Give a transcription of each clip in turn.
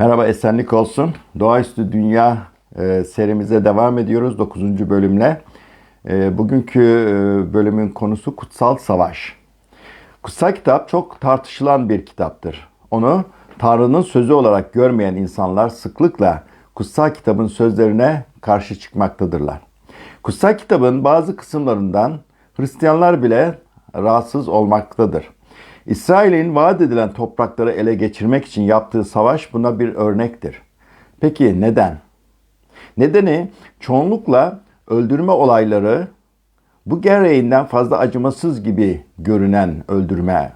Merhaba, esenlik olsun. Doğaüstü Dünya e, serimize devam ediyoruz 9. bölümle. E, bugünkü e, bölümün konusu Kutsal Savaş. Kutsal kitap çok tartışılan bir kitaptır. Onu Tanrı'nın sözü olarak görmeyen insanlar sıklıkla kutsal kitabın sözlerine karşı çıkmaktadırlar. Kutsal kitabın bazı kısımlarından Hristiyanlar bile rahatsız olmaktadır. İsrail'in vaat edilen toprakları ele geçirmek için yaptığı savaş buna bir örnektir. Peki neden? Nedeni çoğunlukla öldürme olayları bu gereğinden fazla acımasız gibi görünen öldürme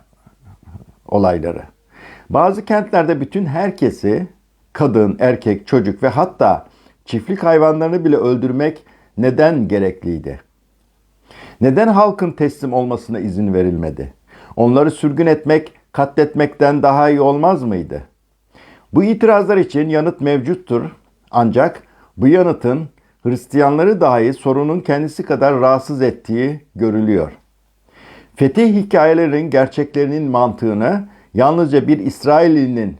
olayları. Bazı kentlerde bütün herkesi kadın, erkek, çocuk ve hatta çiftlik hayvanlarını bile öldürmek neden gerekliydi? Neden halkın teslim olmasına izin verilmedi? Onları sürgün etmek, katletmekten daha iyi olmaz mıydı? Bu itirazlar için yanıt mevcuttur. Ancak bu yanıtın Hristiyanları dahi sorunun kendisi kadar rahatsız ettiği görülüyor. Fetih hikayelerinin gerçeklerinin mantığını yalnızca bir İsrailli'nin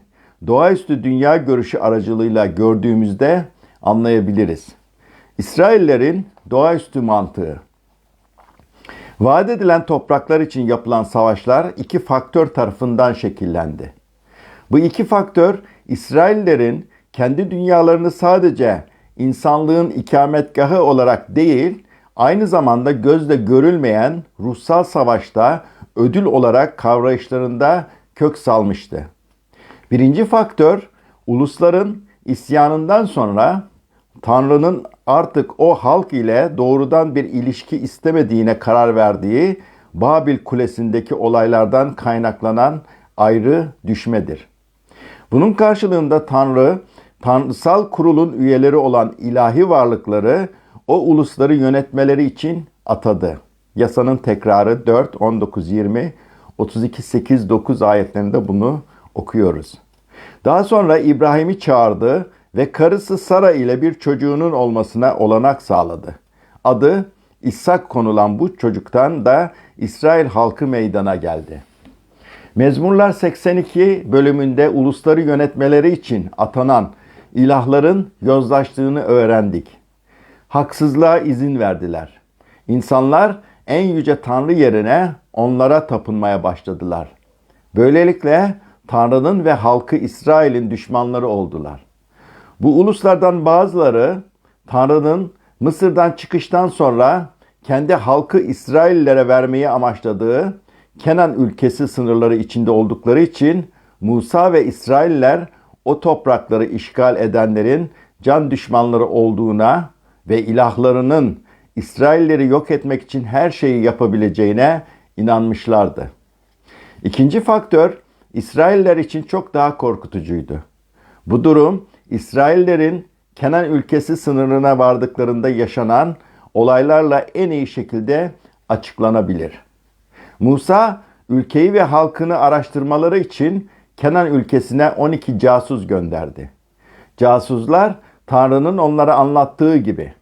doğaüstü dünya görüşü aracılığıyla gördüğümüzde anlayabiliriz. İsraillerin doğaüstü mantığı Vaat edilen topraklar için yapılan savaşlar iki faktör tarafından şekillendi. Bu iki faktör İsraillerin kendi dünyalarını sadece insanlığın ikametgahı olarak değil, aynı zamanda gözle görülmeyen ruhsal savaşta ödül olarak kavrayışlarında kök salmıştı. Birinci faktör ulusların isyanından sonra Tanrı'nın artık o halk ile doğrudan bir ilişki istemediğine karar verdiği Babil Kulesi'ndeki olaylardan kaynaklanan ayrı düşmedir. Bunun karşılığında Tanrı, tanrısal kurulun üyeleri olan ilahi varlıkları o ulusları yönetmeleri için atadı. Yasanın tekrarı 4, 19, 20, 32, 8, 9 ayetlerinde bunu okuyoruz. Daha sonra İbrahim'i çağırdı ve karısı Sara ile bir çocuğunun olmasına olanak sağladı. Adı İshak konulan bu çocuktan da İsrail halkı meydana geldi. Mezmurlar 82 bölümünde ulusları yönetmeleri için atanan ilahların yozlaştığını öğrendik. Haksızlığa izin verdiler. İnsanlar en yüce Tanrı yerine onlara tapınmaya başladılar. Böylelikle Tanrı'nın ve halkı İsrail'in düşmanları oldular. Bu uluslardan bazıları Tanrı'nın Mısır'dan çıkıştan sonra kendi halkı İsraillere vermeyi amaçladığı Kenan ülkesi sınırları içinde oldukları için Musa ve İsrailler o toprakları işgal edenlerin can düşmanları olduğuna ve ilahlarının İsrailleri yok etmek için her şeyi yapabileceğine inanmışlardı. İkinci faktör İsrailler için çok daha korkutucuydu. Bu durum İsraillerin Kenan ülkesi sınırına vardıklarında yaşanan olaylarla en iyi şekilde açıklanabilir. Musa ülkeyi ve halkını araştırmaları için Kenan ülkesine 12 casus gönderdi. Casuslar Tanrı'nın onlara anlattığı gibi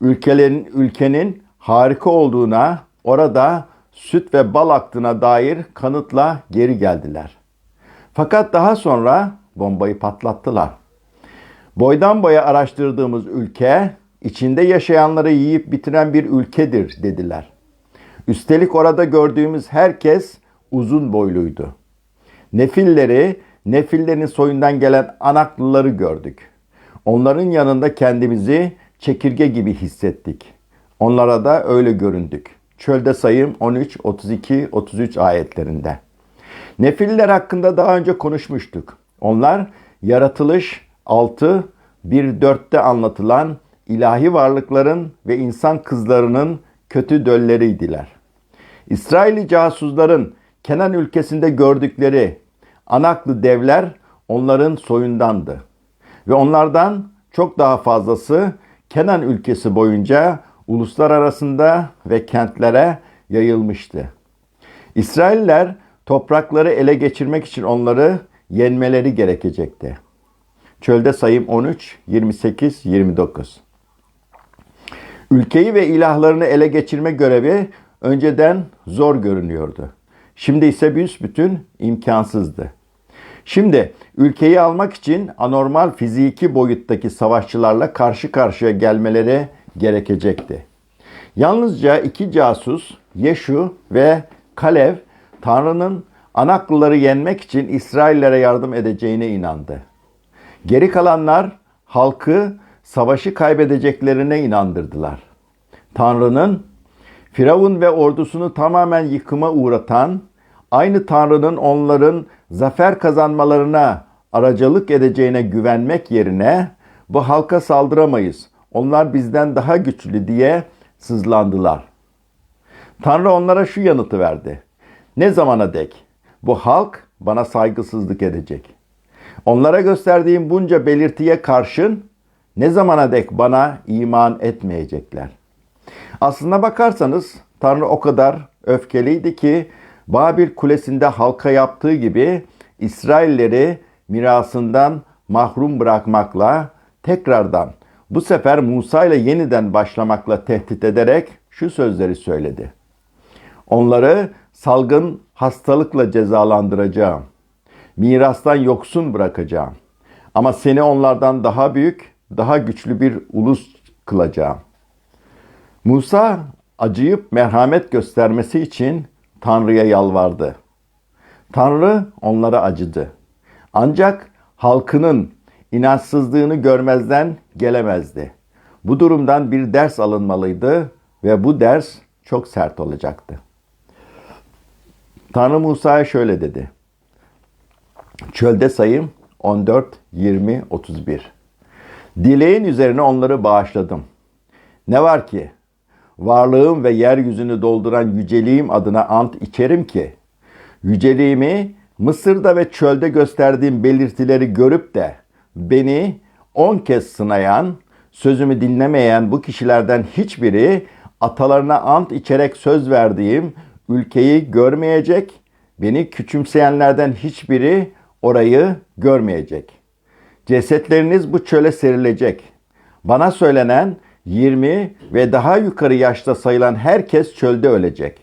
ülkelerin ülkenin harika olduğuna, orada süt ve bal aktığına dair kanıtla geri geldiler. Fakat daha sonra bombayı patlattılar. Boydan boya araştırdığımız ülke içinde yaşayanları yiyip bitiren bir ülkedir dediler. Üstelik orada gördüğümüz herkes uzun boyluydu. Nefilleri, nefillerin soyundan gelen anaklıları gördük. Onların yanında kendimizi çekirge gibi hissettik. Onlara da öyle göründük. Çölde sayım 13, 32, 33 ayetlerinde. Nefiller hakkında daha önce konuşmuştuk. Onlar yaratılış 6, 1-4'te anlatılan ilahi varlıkların ve insan kızlarının kötü dölleriydiler. İsrailli casusların Kenan ülkesinde gördükleri anaklı devler onların soyundandı. Ve onlardan çok daha fazlası Kenan ülkesi boyunca uluslar arasında ve kentlere yayılmıştı. İsrailler toprakları ele geçirmek için onları yenmeleri gerekecekti. Çölde sayım 13, 28, 29. Ülkeyi ve ilahlarını ele geçirme görevi önceden zor görünüyordu. Şimdi ise büsbütün imkansızdı. Şimdi ülkeyi almak için anormal fiziki boyuttaki savaşçılarla karşı karşıya gelmeleri gerekecekti. Yalnızca iki casus, Yeşu ve Kalev, Tanrı'nın Anaklıları yenmek için İsraillere yardım edeceğine inandı. Geri kalanlar halkı savaşı kaybedeceklerine inandırdılar. Tanrı'nın Firavun ve ordusunu tamamen yıkıma uğratan, aynı Tanrı'nın onların zafer kazanmalarına aracılık edeceğine güvenmek yerine bu halka saldıramayız. Onlar bizden daha güçlü diye sızlandılar. Tanrı onlara şu yanıtı verdi. Ne zamana dek bu halk bana saygısızlık edecek. Onlara gösterdiğim bunca belirtiye karşın ne zamana dek bana iman etmeyecekler. Aslına bakarsanız Tanrı o kadar öfkeliydi ki Babil Kulesi'nde halka yaptığı gibi İsrailleri mirasından mahrum bırakmakla tekrardan bu sefer Musa ile yeniden başlamakla tehdit ederek şu sözleri söyledi. Onları salgın hastalıkla cezalandıracağım. Mirastan yoksun bırakacağım. Ama seni onlardan daha büyük, daha güçlü bir ulus kılacağım. Musa acıyıp merhamet göstermesi için Tanrı'ya yalvardı. Tanrı onlara acıdı. Ancak halkının inançsızlığını görmezden gelemezdi. Bu durumdan bir ders alınmalıydı ve bu ders çok sert olacaktı. Tanrı Musa'ya şöyle dedi. Çölde sayım 14, 20, 31. Dileğin üzerine onları bağışladım. Ne var ki varlığım ve yeryüzünü dolduran yüceliğim adına ant içerim ki yüceliğimi Mısır'da ve çölde gösterdiğim belirtileri görüp de beni on kez sınayan, sözümü dinlemeyen bu kişilerden hiçbiri atalarına ant içerek söz verdiğim ülkeyi görmeyecek, beni küçümseyenlerden hiçbiri orayı görmeyecek. Cesetleriniz bu çöle serilecek. Bana söylenen 20 ve daha yukarı yaşta sayılan herkes çölde ölecek.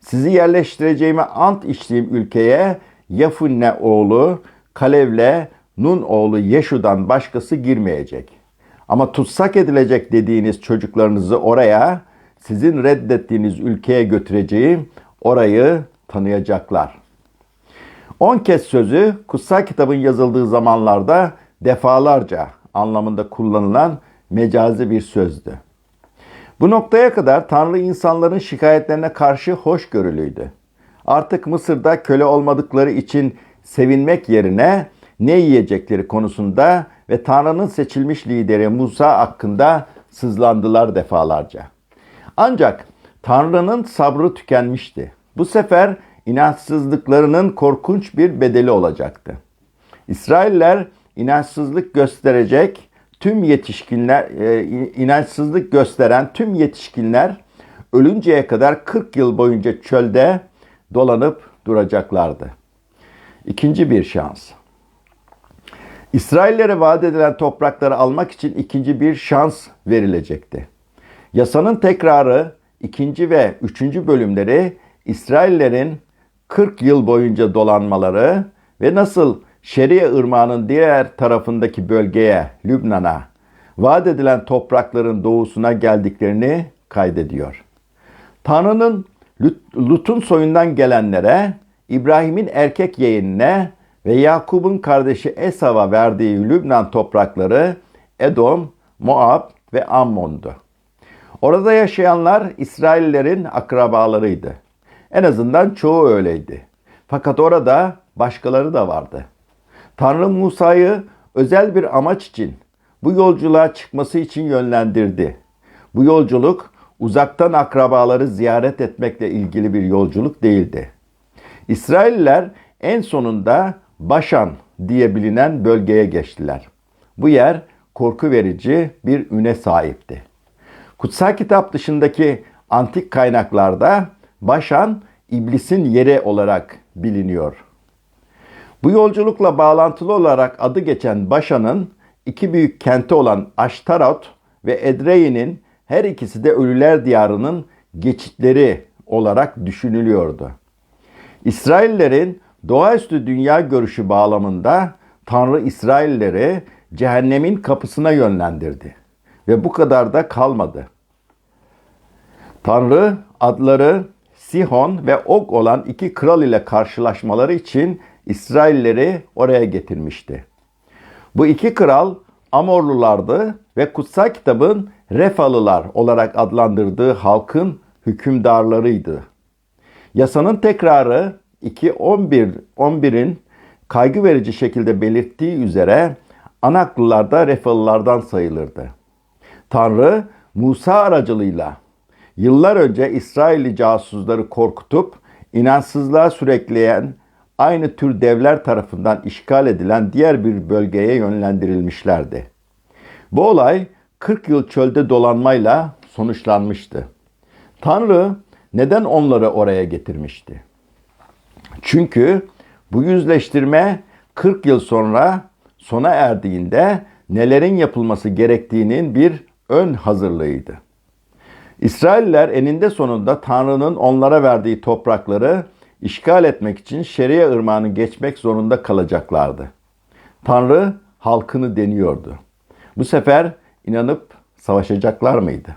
Sizi yerleştireceğime ant içtiğim ülkeye Yafunne oğlu Kalev'le Nun oğlu Yeşu'dan başkası girmeyecek. Ama tutsak edilecek dediğiniz çocuklarınızı oraya, sizin reddettiğiniz ülkeye götüreceğim, orayı tanıyacaklar. On kez sözü kutsal kitabın yazıldığı zamanlarda defalarca anlamında kullanılan mecazi bir sözdü. Bu noktaya kadar Tanrı insanların şikayetlerine karşı hoşgörülüydü. Artık Mısır'da köle olmadıkları için sevinmek yerine ne yiyecekleri konusunda ve Tanrı'nın seçilmiş lideri Musa hakkında sızlandılar defalarca. Ancak Tanrı'nın sabrı tükenmişti. Bu sefer inançsızlıklarının korkunç bir bedeli olacaktı. İsrailler inançsızlık gösterecek tüm yetişkinler, e, inançsızlık gösteren tüm yetişkinler ölünceye kadar 40 yıl boyunca çölde dolanıp duracaklardı. İkinci bir şans. İsraillere vaat edilen toprakları almak için ikinci bir şans verilecekti. Yasanın tekrarı ikinci ve üçüncü bölümleri İsraillerin 40 yıl boyunca dolanmaları ve nasıl Şeria ırmağının diğer tarafındaki bölgeye, Lübnan'a, vaat edilen toprakların doğusuna geldiklerini kaydediyor. Tanrı'nın Lut'un soyundan gelenlere, İbrahim'in erkek yeğenine ve Yakub'un kardeşi Esav'a verdiği Lübnan toprakları Edom, Moab ve Ammon'du. Orada yaşayanlar İsraillerin akrabalarıydı. En azından çoğu öyleydi. Fakat orada başkaları da vardı. Tanrı Musa'yı özel bir amaç için bu yolculuğa çıkması için yönlendirdi. Bu yolculuk uzaktan akrabaları ziyaret etmekle ilgili bir yolculuk değildi. İsrailler en sonunda Başan diye bilinen bölgeye geçtiler. Bu yer korku verici bir üne sahipti. Kutsal kitap dışındaki antik kaynaklarda Başan iblisin yeri olarak biliniyor. Bu yolculukla bağlantılı olarak adı geçen Başan'ın iki büyük kenti olan Aştarot ve Edreyin'in her ikisi de Ölüler Diyarı'nın geçitleri olarak düşünülüyordu. İsraillerin doğaüstü dünya görüşü bağlamında Tanrı İsrailleri cehennemin kapısına yönlendirdi. Ve bu kadar da kalmadı. Tanrı adları Sihon ve Og olan iki kral ile karşılaşmaları için İsrailleri oraya getirmişti. Bu iki kral Amorlulardı ve kutsal kitabın Refalılar olarak adlandırdığı halkın hükümdarlarıydı. Yasanın tekrarı 2.11 11'in kaygı verici şekilde belirttiği üzere Anaklılar da Refalılardan sayılırdı. Tanrı Musa aracılığıyla yıllar önce İsrailli casusları korkutup inançsızlığa sürekleyen aynı tür devler tarafından işgal edilen diğer bir bölgeye yönlendirilmişlerdi. Bu olay 40 yıl çölde dolanmayla sonuçlanmıştı. Tanrı neden onları oraya getirmişti? Çünkü bu yüzleştirme 40 yıl sonra sona erdiğinde nelerin yapılması gerektiğinin bir ön hazırlığıydı. İsrailler eninde sonunda Tanrı'nın onlara verdiği toprakları işgal etmek için Şeria ırmağını geçmek zorunda kalacaklardı. Tanrı halkını deniyordu. Bu sefer inanıp savaşacaklar mıydı?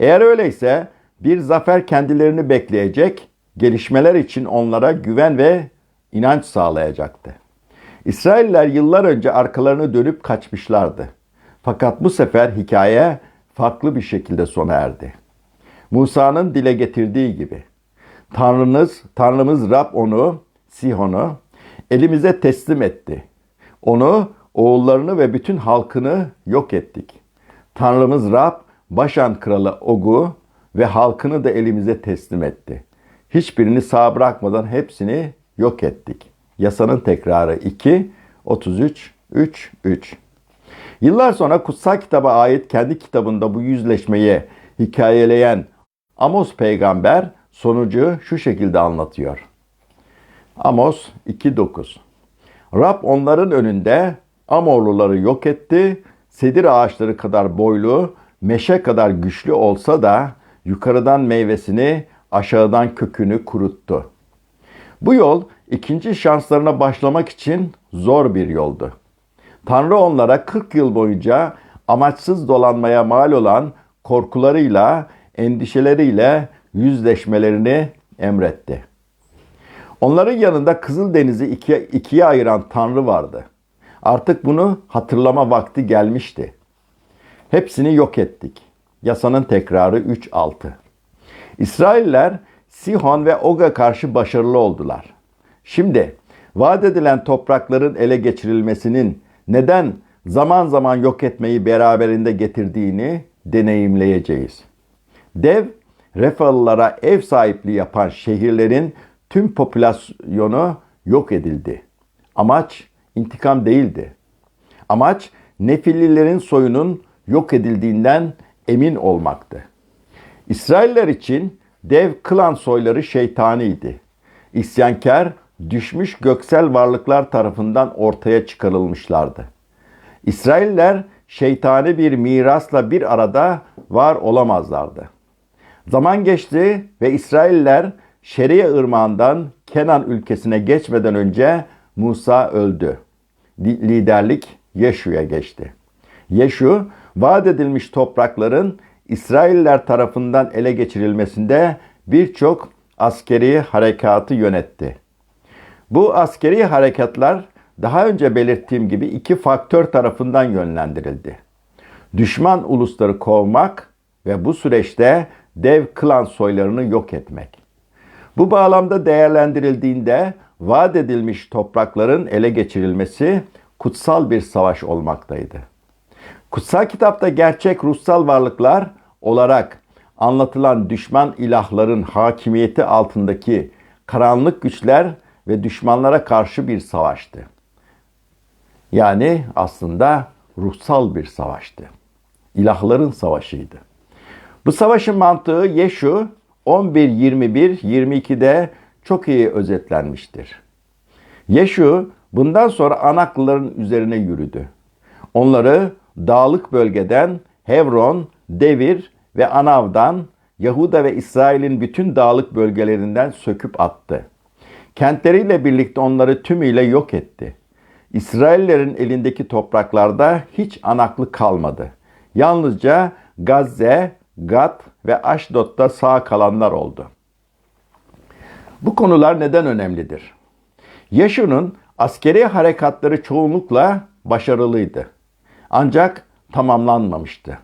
Eğer öyleyse bir zafer kendilerini bekleyecek, gelişmeler için onlara güven ve inanç sağlayacaktı. İsrailler yıllar önce arkalarını dönüp kaçmışlardı. Fakat bu sefer hikaye farklı bir şekilde sona erdi. Musa'nın dile getirdiği gibi Tanrınız, Tanrımız Rab onu, Sihon'u elimize teslim etti. Onu, oğullarını ve bütün halkını yok ettik. Tanrımız Rab, Başan kralı Og'u ve halkını da elimize teslim etti. Hiçbirini sağ bırakmadan hepsini yok ettik. Yasanın tekrarı 2, 33, 3, 3. Yıllar sonra kutsal kitaba ait kendi kitabında bu yüzleşmeyi hikayeleyen Amos peygamber sonucu şu şekilde anlatıyor. Amos 2.9 Rab onların önünde Amorluları yok etti. Sedir ağaçları kadar boylu, meşe kadar güçlü olsa da yukarıdan meyvesini, aşağıdan kökünü kuruttu. Bu yol ikinci şanslarına başlamak için zor bir yoldu. Tanrı onlara 40 yıl boyunca amaçsız dolanmaya mal olan korkularıyla, endişeleriyle yüzleşmelerini emretti. Onların yanında Kızıldeniz'i ikiye, ikiye ayıran Tanrı vardı. Artık bunu hatırlama vakti gelmişti. Hepsini yok ettik. Yasanın tekrarı 3.6. İsrailler Sihon ve Og'a karşı başarılı oldular. Şimdi vaat edilen toprakların ele geçirilmesinin neden zaman zaman yok etmeyi beraberinde getirdiğini deneyimleyeceğiz. Dev Refalılara ev sahipliği yapan şehirlerin tüm popülasyonu yok edildi. Amaç intikam değildi. Amaç Nefillilerin soyunun yok edildiğinden emin olmaktı. İsrailler için dev klan soyları şeytaniydi. İsyankar, düşmüş göksel varlıklar tarafından ortaya çıkarılmışlardı. İsrailler şeytani bir mirasla bir arada var olamazlardı. Zaman geçti ve İsrailler Şeria ırmağından Kenan ülkesine geçmeden önce Musa öldü. Liderlik Yeşu'ya geçti. Yeşu, vaat edilmiş toprakların İsrailler tarafından ele geçirilmesinde birçok askeri harekatı yönetti. Bu askeri harekatlar daha önce belirttiğim gibi iki faktör tarafından yönlendirildi. Düşman ulusları kovmak ve bu süreçte dev klan soylarını yok etmek. Bu bağlamda değerlendirildiğinde vaat edilmiş toprakların ele geçirilmesi kutsal bir savaş olmaktaydı. Kutsal kitapta gerçek ruhsal varlıklar olarak anlatılan düşman ilahların hakimiyeti altındaki karanlık güçler ve düşmanlara karşı bir savaştı. Yani aslında ruhsal bir savaştı. İlahların savaşıydı. Bu savaşın mantığı Yeşu 11-21-22'de çok iyi özetlenmiştir. Yeşu bundan sonra Anaklıların üzerine yürüdü. Onları dağlık bölgeden Hevron, Devir ve Anav'dan Yahuda ve İsrail'in bütün dağlık bölgelerinden söküp attı. Kentleriyle birlikte onları tümüyle yok etti. İsraillerin elindeki topraklarda hiç anaklı kalmadı. Yalnızca Gazze, Gat ve Aşdod'da sağ kalanlar oldu. Bu konular neden önemlidir? Yaşu'nun askeri harekatları çoğunlukla başarılıydı. Ancak tamamlanmamıştı.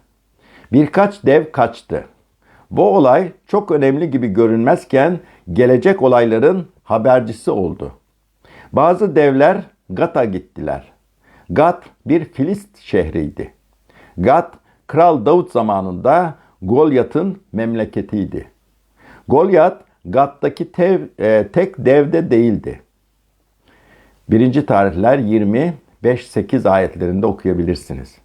Birkaç dev kaçtı. Bu olay çok önemli gibi görünmezken gelecek olayların habercisi oldu. Bazı devler Gat'a gittiler. Gat bir Filist şehriydi. Gat, Kral Davut zamanında Golyat'ın memleketiydi. Golyat, Gat'taki tev, e, tek devde değildi. Birinci tarihler 20, 5-8 ayetlerinde okuyabilirsiniz.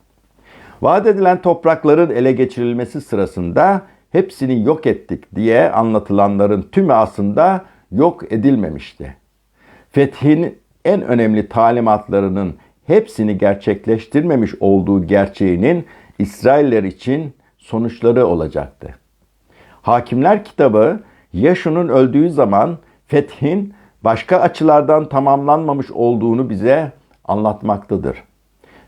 Vaat edilen toprakların ele geçirilmesi sırasında hepsini yok ettik diye anlatılanların tümü aslında yok edilmemişti. Fethin en önemli talimatlarının hepsini gerçekleştirmemiş olduğu gerçeğinin İsrailler için sonuçları olacaktı. Hakimler kitabı Yaşu'nun öldüğü zaman fethin başka açılardan tamamlanmamış olduğunu bize anlatmaktadır.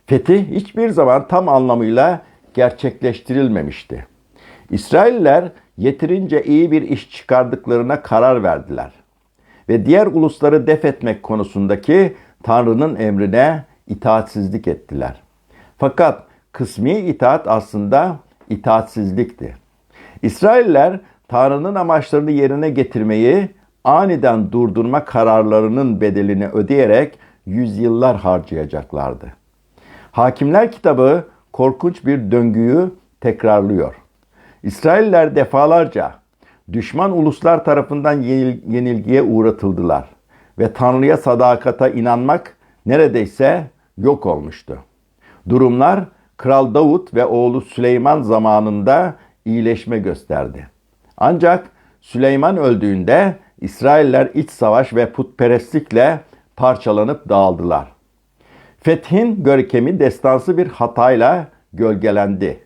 Fetih hiçbir zaman tam anlamıyla gerçekleştirilmemişti. İsrailler yeterince iyi bir iş çıkardıklarına karar verdiler ve diğer ulusları def etmek konusundaki Tanrı'nın emrine itaatsizlik ettiler. Fakat kısmi itaat aslında itaatsizlikti. İsrailler Tanrı'nın amaçlarını yerine getirmeyi aniden durdurma kararlarının bedelini ödeyerek yüzyıllar harcayacaklardı. Hakimler kitabı korkunç bir döngüyü tekrarlıyor. İsrailler defalarca düşman uluslar tarafından yenilgiye uğratıldılar ve Tanrı'ya sadakata inanmak neredeyse yok olmuştu. Durumlar Kral Davut ve oğlu Süleyman zamanında iyileşme gösterdi. Ancak Süleyman öldüğünde İsrailler iç savaş ve putperestlikle parçalanıp dağıldılar. Fethin görkemi destansı bir hatayla gölgelendi.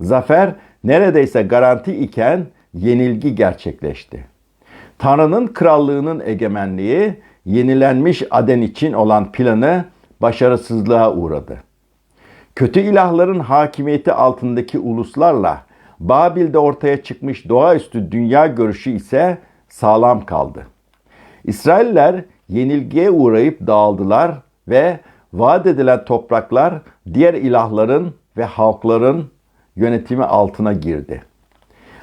Zafer neredeyse garanti iken yenilgi gerçekleşti. Tanrı'nın krallığının egemenliği yenilenmiş Aden için olan planı başarısızlığa uğradı. Kötü ilahların hakimiyeti altındaki uluslarla Babil'de ortaya çıkmış doğaüstü dünya görüşü ise sağlam kaldı. İsrailler yenilgiye uğrayıp dağıldılar ve vaat edilen topraklar diğer ilahların ve halkların yönetimi altına girdi.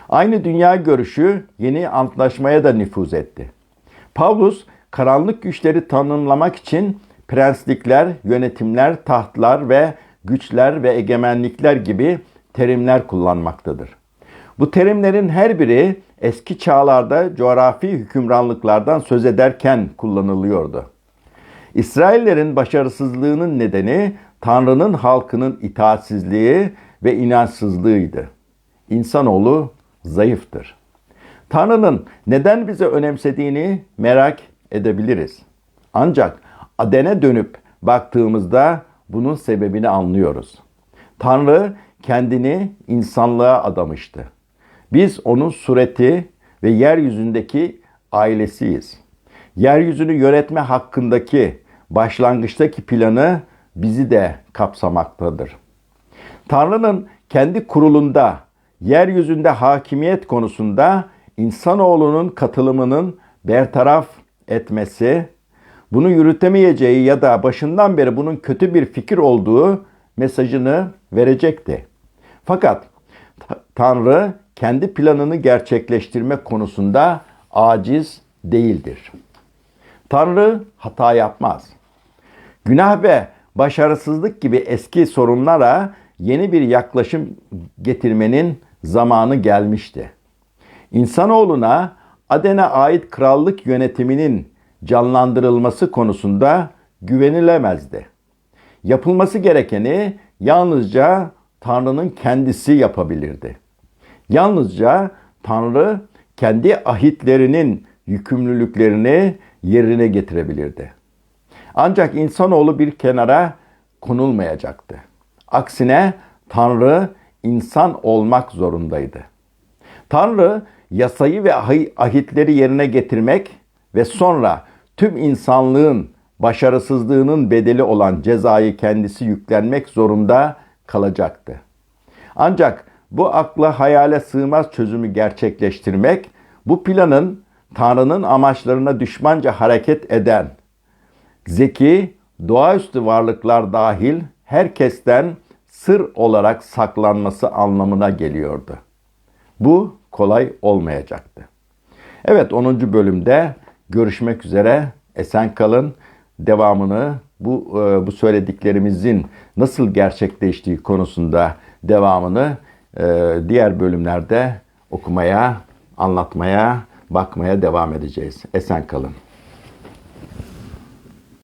Aynı dünya görüşü yeni antlaşmaya da nüfuz etti. Pavlus karanlık güçleri tanımlamak için prenslikler, yönetimler, tahtlar ve güçler ve egemenlikler gibi terimler kullanmaktadır. Bu terimlerin her biri eski çağlarda coğrafi hükümranlıklardan söz ederken kullanılıyordu. İsraillerin başarısızlığının nedeni Tanrı'nın halkının itaatsizliği ve inançsızlığıydı. İnsanoğlu zayıftır. Tanrı'nın neden bizi önemsediğini merak edebiliriz. Ancak Aden'e dönüp baktığımızda bunun sebebini anlıyoruz. Tanrı kendini insanlığa adamıştı. Biz onun sureti ve yeryüzündeki ailesiyiz. Yeryüzünü yönetme hakkındaki başlangıçtaki planı bizi de kapsamaktadır. Tanrı'nın kendi kurulunda yeryüzünde hakimiyet konusunda insanoğlunun katılımının bertaraf etmesi, bunu yürütemeyeceği ya da başından beri bunun kötü bir fikir olduğu mesajını verecekti. Fakat Tanrı kendi planını gerçekleştirme konusunda aciz değildir. Tanrı hata yapmaz. Günah ve başarısızlık gibi eski sorunlara yeni bir yaklaşım getirmenin zamanı gelmişti. İnsanoğluna Aden'e ait krallık yönetiminin canlandırılması konusunda güvenilemezdi. Yapılması gerekeni yalnızca Tanrı'nın kendisi yapabilirdi. Yalnızca Tanrı kendi ahitlerinin yükümlülüklerini yerine getirebilirdi. Ancak insanoğlu bir kenara konulmayacaktı. Aksine Tanrı insan olmak zorundaydı. Tanrı yasayı ve ahitleri yerine getirmek ve sonra tüm insanlığın başarısızlığının bedeli olan cezayı kendisi yüklenmek zorunda kalacaktı. Ancak bu akla hayale sığmaz çözümü gerçekleştirmek, bu planın Tanrı'nın amaçlarına düşmanca hareket eden, zeki, doğaüstü varlıklar dahil herkesten sır olarak saklanması anlamına geliyordu. Bu kolay olmayacaktı. Evet 10. bölümde görüşmek üzere. Esen kalın. Devamını bu e, bu söylediklerimizin nasıl gerçekleştiği konusunda devamını e, diğer bölümlerde okumaya, anlatmaya, bakmaya devam edeceğiz. Esen kalın.